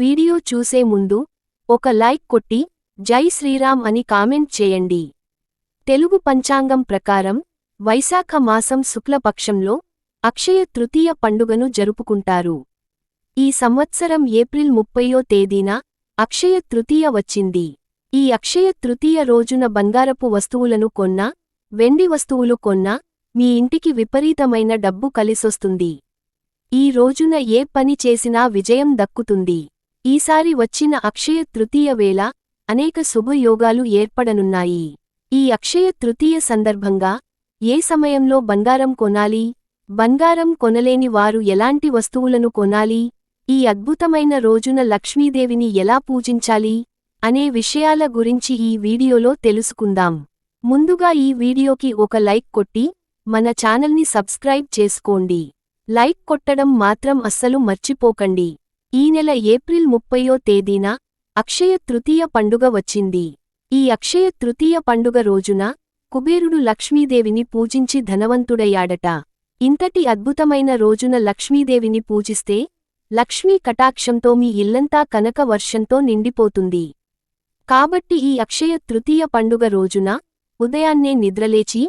Video చూసే ముందు ఒక లైక్ కొట్టి జై శ్రీరామ్ అని కామెంట్ చేయండి. తెలుగు పంచాంగం ప్రకారం వైశాఖ మాసం శుక్లపక్షంలో అక్షయ తృతీయ పండుగను జరుపుకుంటారు. ఈ సంవత్సరం ఏప్రిల్ ముప్పయో తేదీన అక్షయ తృతీయ వచ్చింది. ఈ అక్షయ తృతీయ రోజున బంగారపు వస్తువులను కొన్నా వెండి వస్తువులు కొన్నా మీ ఇంటికి విపరీతమైన డబ్బు కలిసొస్తుంది. ఈ రోజున ఏ పని చేసినా విజయం దక్కుతుంది. ఈసారి వచ్చిన అక్షయ తృతీయ వేళ అనేక శుభయోగాలు ఏర్పడనున్నాయి. ఈ అక్షయ తృతీయ సందర్భంగా ఏ సమయంలో బంగారం కొనాలి? బంగారం కొనలేని వారు ఎలాంటి వస్తువులను కొనాలి? ఈ అద్భుతమైన రోజున లక్ష్మీదేవిని ఎలా పూజించాలి? అనే విషయాల గురించి ఈ వీడియోలో తెలుసుకుందాం. ముందుగా ఈ వీడియోకి ఒక లైక్ కొట్టి మన ఛానల్ని సబ్స్క్రైబ్ చేసుకోండి. లైక్ కొట్టడం మాత్రం అస్సలు మర్చిపోకండి. ఈ నెల ఏప్రిల్ ముప్పయో తేదీన అక్షయ తృతీయ పండుగ వచ్చింది. ఈ అక్షయ తృతీయ పండుగ రోజున కుబేరుడు లక్ష్మీదేవిని పూజించి ధనవంతుడయ్యాడట. ఇంతటి అద్భుతమైన రోజున లక్ష్మీదేవిని పూజిస్తే లక్ష్మీ కటాక్షంతో మీ ఇల్లంతా కనక వర్షంతో నిండిపోతుంది. కాబట్టి ఈ అక్షయ తృతీయ పండుగ రోజున ఉదయాన్నే నిద్రలేచి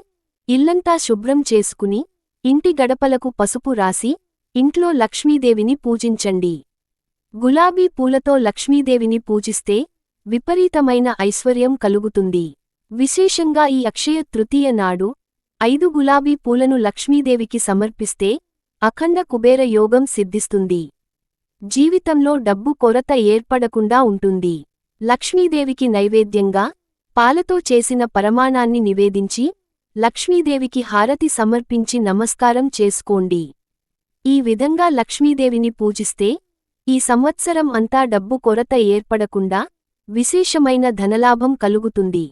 ఇల్లంతా శుభ్రం చేసుకుని ఇంటి గడపలకు పసుపు రాసి ఇంట్లో లక్ష్మీదేవిని పూజించండి. గులాబీ పూలతో లక్ష్మీదేవిని పూజిస్తే విపరీతమైన ఐశ్వర్యం కలుగుతుంది. విశేషంగా ఈ అక్షయ తృతీయ నాడు ఐదు గులాబీ పూలను లక్ష్మీదేవికి సమర్పిస్తే అఖండ కుబేర యోగం సిద్ధిస్తుంది. జీవితంలో డబ్బు కొరత ఏర్పడకుండా ఉంటుంది. లక్ష్మీదేవికి నైవేద్యంగా పాలతో చేసిన పరమాణాన్ని నివేదించి లక్ష్మీదేవికి హారతి సమర్పించి నమస్కారం చేసుకోండి. ఈ విధంగా లక్ష్మీదేవిని పూజిస్తే ఈ సంవత్సరం అంతా డబ్బు కొరత ఏర్పడకుండా విశేషమైన ధనలాభం కలుగుతుంది.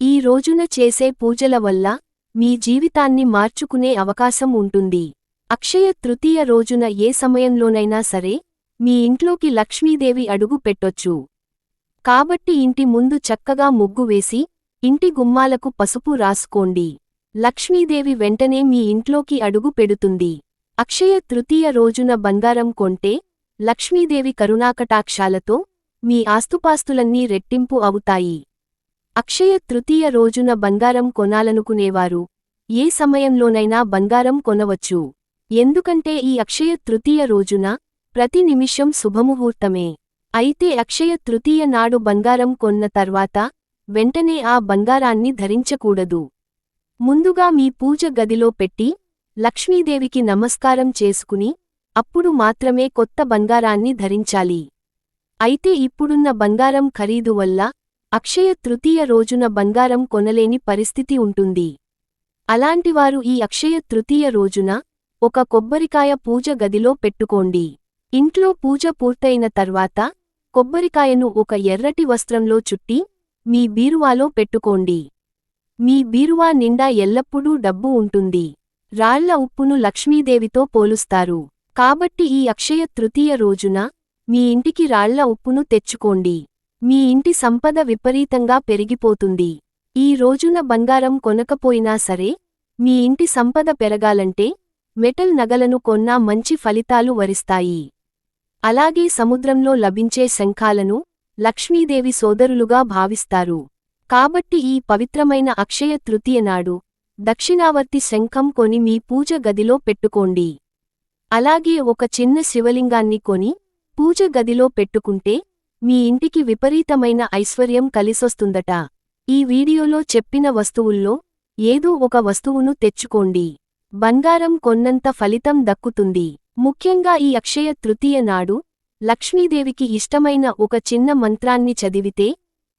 ఈ రోజున చేసే పూజల వల్ల మీ జీవితాన్ని మార్చుకునే అవకాశం ఉంటుంది. అక్షయ తృతీయ రోజున ఏ సమయంలోనైనా సరే మీ ఇంట్లోకి లక్ష్మీదేవి అడుగు పెట్టొచ్చు. కాబట్టి ఇంటి ముందు చక్కగా ముగ్గు వేసి ఇంటి గుమ్మాలకు పసుపు రాసుకోండి. లక్ష్మీదేవి వెంటనే మీ ఇంట్లోకి అడుగు పెడుతుంది. అక్షయ తృతీయ రోజున బంగారం కొంటే లక్ష్మీదేవి కరుణాకటాక్షాలతో మీ ఆస్తుపాస్తులన్నీ రెట్టింపు అవుతాయి. అక్షయ తృతీయ రోజున బంగారం కొనాలనుకునేవారు. ఏ సమయంలోనైనా బంగారం కొనవచ్చు. ఎందుకంటే ఈ అక్షయ తృతీయ రోజున ప్రతి నిమిషం శుభముహూర్తమే. అయితే అక్షయ తృతీయ నాడు బంగారం కొన్న తర్వాత వెంటనే ఆ బంగారాన్ని ధరించకూడదు. ముందుగా మీ పూజ గదిలో పెట్టి లక్ష్మీదేవికి నమస్కారం చేసుకుని అప్పుడు మాత్రమే కొత్త బంగారాన్ని ధరించాలి. అయితే ఇప్పుడున్న బంగారం ఖరీదు వల్ల అక్షయ తృతీయ రోజున బంగారం కొనలేని పరిస్థితి ఉంటుంది. అలాంటివారు ఈ అక్షయ తృతీయ రోజున ఒక కొబ్బరికాయ పూజ గదిలో పెట్టుకోండి. ఇంట్లో పూజ పూర్తయిన తర్వాత కొబ్బరికాయను ఒక ఎర్రటి వస్త్రంలో చుట్టి మీ బీరువాలో పెట్టుకోండి. మీ బీరువా నిండా ఎల్లప్పుడూ డబ్బు ఉంటుంది. రాళ్ళ ఉప్పును లక్ష్మీదేవితో పోలుస్తారు. కాబట్టి ఈ అక్షయ తృతీయ రోజున మీ ఇంటికి రాళ్ళ ఉప్పును తెచ్చుకోండి. మీ ఇంటి సంపద విపరీతంగా పెరిగిపోతుంది. ఈ రోజున బంగారం కొనకపోయినా సరే మీ ఇంటి సంపద పెరగాలంటే మెటల్ నగలను కొన్నా మంచి ఫలితాలు వరిస్తాయి. అలాగే సముద్రంలో లభించే శంఖాలను లక్ష్మీదేవి సోదరులుగా భావిస్తారు. కాబట్టి ఈ పవిత్రమైన అక్షయ తృతీయ నాడు దక్షిణావర్తి శంఖం కొని మీ పూజ గదిలో పెట్టుకోండి. అలాగే ఒక చిన్న శివలింగాన్ని కొని పూజ గదిలో పెట్టుకుంటే మీ ఇంటికి విపరీతమైన ఐశ్వర్యం కలిసొస్తుందట. ఈ వీడియోలో చెప్పిన వస్తువుల్లో ఏదో ఒక వస్తువును తెచ్చుకోండి. బంగారం కొన్నంత ఫలితం దక్కుతుంది. ముఖ్యంగా ఈ అక్షయ తృతీయ నాడు లక్ష్మీదేవికి ఇష్టమైన ఒక చిన్న మంత్రాన్ని చదివితే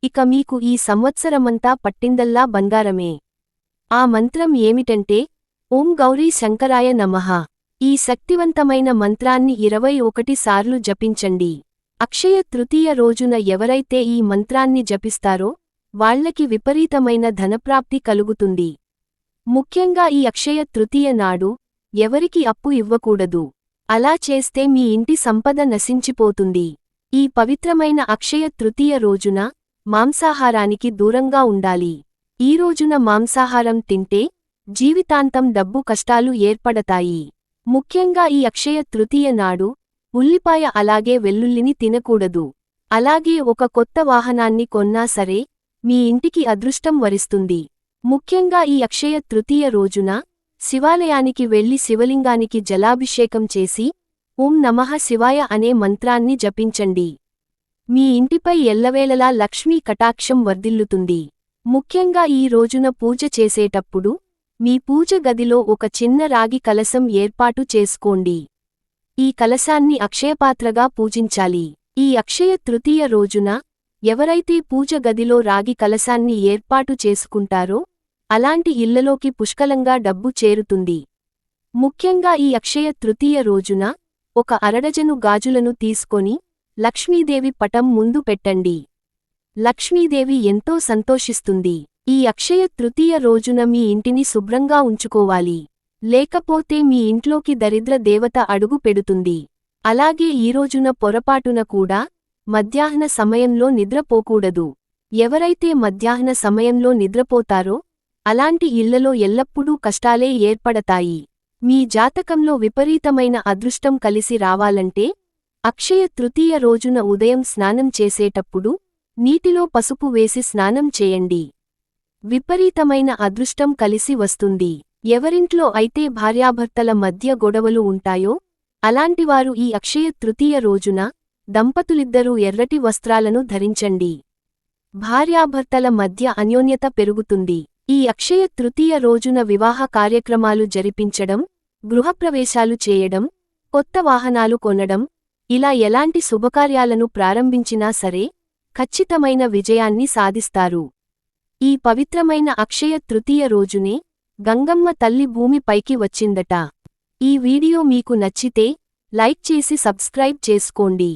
ఇక మీకు ఈ సంవత్సరమంతా పట్టిందల్లా బంగారమే. ఆ మంత్రం ఏమిటంటే ఓం గౌరీ శంకరాయ నమః. ఈ శక్తివంతమైన మంత్రాన్ని ఇరవై ఒకటి సార్లు జపించండి. అక్షయ తృతీయ రోజున ఎవరైతే ఈ మంత్రాన్ని జపిస్తారో వాళ్ళకి విపరీతమైన ధనప్రాప్తి కలుగుతుంది. ముఖ్యంగా ఈ అక్షయ తృతీయ నాడు ఎవరికి అప్పు ఇవ్వకూడదు. అలా చేస్తే మీ ఇంటి సంపద నశించిపోతుంది. ఈ పవిత్రమైన అక్షయ తృతీయ రోజున మాంసాహారానికి దూరంగా ఉండాలి. ఈ రోజున మాంసాహారం తింటే జీవితాంతం డబ్బు కష్టాలు ఏర్పడతాయి. ముఖ్యంగా ఈ అక్షయ తృతీయ నాడు ఉల్లిపాయ అలాగే వెల్లుల్లిని తినకూడదు. అలాగే ఒక కొత్త వాహనాన్ని కొన్నా సరే మీ ఇంటికి అదృష్టం వరిస్తుంది. ముఖ్యంగా ఈ అక్షయ తృతీయ రోజున శివాలయానికి వెళ్ళి శివలింగానికి జలాభిషేకం చేసి ఓం నమః శివాయ అనే మంత్రాన్ని జపించండి. మీ ఇంటిపై ఎల్లవేళలా లక్ష్మీ కటాక్షం వర్ధిల్లుతుంది. ముఖ్యంగా ఈ రోజున పూజ చేసేటప్పుడు మీ పూజ గదిలో ఒక చిన్న రాగి కలసం ఏర్పాటు చేసుకోండి. ఈ కలసాన్ని అక్షయపాత్రగా పూజించాలి. ఈ అక్షయ తృతీయ రోజున ఎవరైతే పూజ గదిలో రాగి కలసాన్ని ఏర్పాటు చేసుకుంటారో అలాంటి ఇళ్ళలోకి పుష్కలంగా డబ్బు చేరుతుంది. ముఖ్యంగా ఈ అక్షయ తృతీయ రోజున ఒక అరడజను గాజులను తీసుకొని లక్ష్మీదేవి పటం ముందు పెట్టండి. లక్ష్మీదేవి ఎంతో సంతోషిస్తుంది. ఈ అక్షయ తృతీయ రోజున మీ ఇంటిని శుభ్రంగా ఉంచుకోవాలి. లేకపోతే మీ ఇంట్లోకి దరిద్ర దేవత అడుగు పెడుతుంది. అలాగే ఈ రోజున పొరపాటున కూడా మధ్యాహ్న సమయంలో నిద్రపోకూడదు. ఎవరైతే మధ్యాహ్న సమయంలో నిద్రపోతారో అలాంటి ఇళ్ళలో ఎల్లప్పుడూ కష్టాలే ఏర్పడతాయి. మీ జాతకంలో విపరీతమైన అదృష్టం కలిసి రావాలంటే అక్షయ తృతీయ రోజున ఉదయం స్నానం చేసేటప్పుడు నీటిలో పసుపు వేసి స్నానం చేయండి. విపరీతమైన అదృష్టం కలిసి వస్తుంది. ఎవరింట్లో అయితే భార్యాభర్తల మధ్య గొడవలు ఉంటాయో అలాంటివారు ఈ అక్షయ తృతీయ రోజున దంపతులిద్దరూ ఎర్రటి వస్త్రాలను ధరించండి. భార్యాభర్తల మధ్య అన్యోన్యత పెరుగుతుంది. ఈ అక్షయ తృతీయ రోజున వివాహ కార్యక్రమాలు జరిపించడం గృహప్రవేశాలు చేయడం కొత్త వాహనాలు కొనడం ఇలా ఎలాంటి శుభకార్యాలను ప్రారంభించినా సరే ఖచ్చితమైన విజయాన్ని సాధిస్తారు. ఈ పవిత్రమైన అక్షయ తృతీయ రోజునే గంగమ్మ తల్లి భూమిపైకి వచ్చిందట. ఈ వీడియో మీకు నచ్చితే లైక్ చేసి సబ్స్క్రైబ్ చేసుకోండి.